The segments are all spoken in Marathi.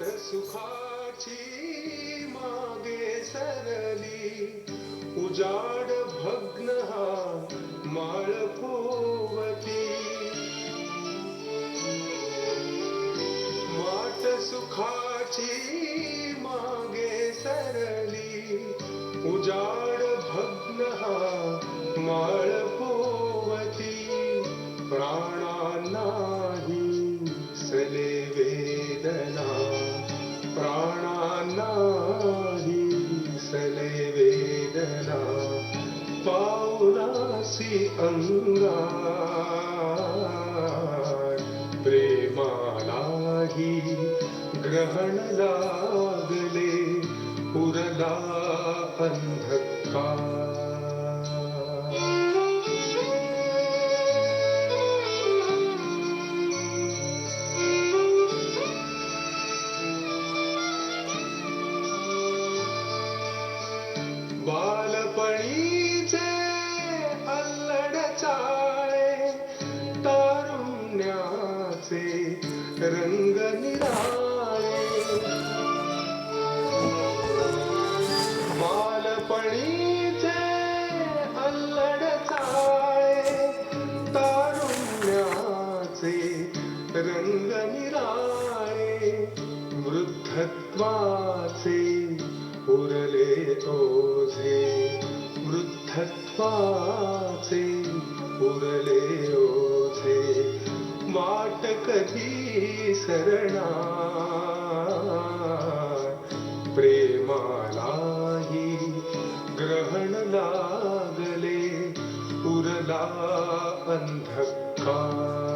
वाट सुखाची मागे सरली. उजाड भग्न हा माळ पोवती. वाट सुखाची मागे सरली. उजाड पाऊलासी अंगार प्रेमालाही ग्रहण लागले उरला अंधकार. बालपणी रंग निराळे. बालपणीचे अल्लड चाळे तारुण्याचे रंग निराळे. वृद्धत्वाचे उरले ओझे वृद्धत्वाचे उरले ओझे. वाट कधी सरणार? प्रेमालाही ग्रहण लागले उरला अंधकार.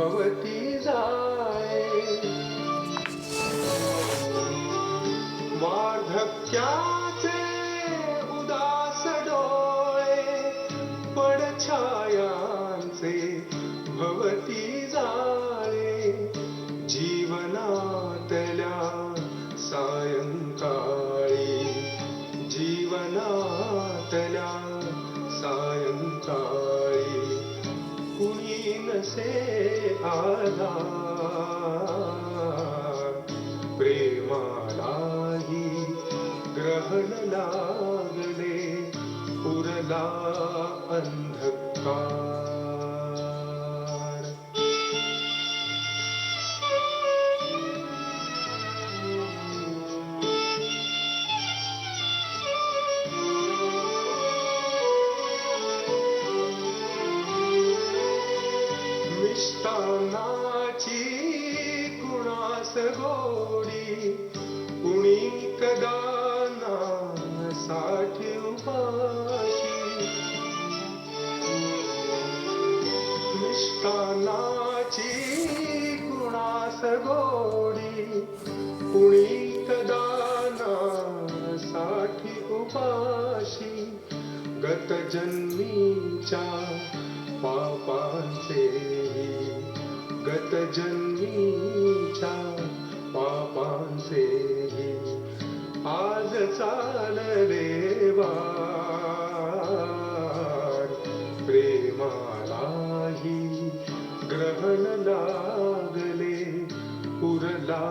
भवती जाय। वार्धक्याचे उदास डोळे पडछायांचे भवती जाय। जीवनातल्या सायंकाळ आधार प्रेमालाही ग्रहण लागले उरला अंधकार. मिष्टानाची कुणास गोडी? कुणी कदाना साठी उपाशी? मिष्टानाची कुणास गोडी? कुणी कदाना साठी उपाशी? गत जन्मीच्या पापांचे गत जन्मीच्या पापांचे आज चालले प्रेमालाही ग्रहण लागले उरला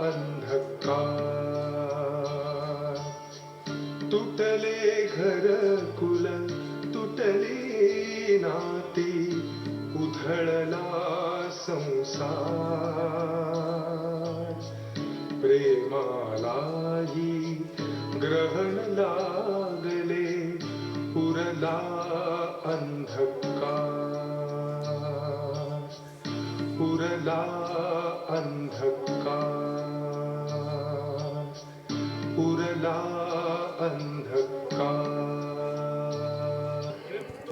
अंधकार. तुटले घर कुल तुटली नाती उधळला संसार प्रेमालाही ग्रहण लागले पुरला अंधकार. पुरला अंधकार. पुरला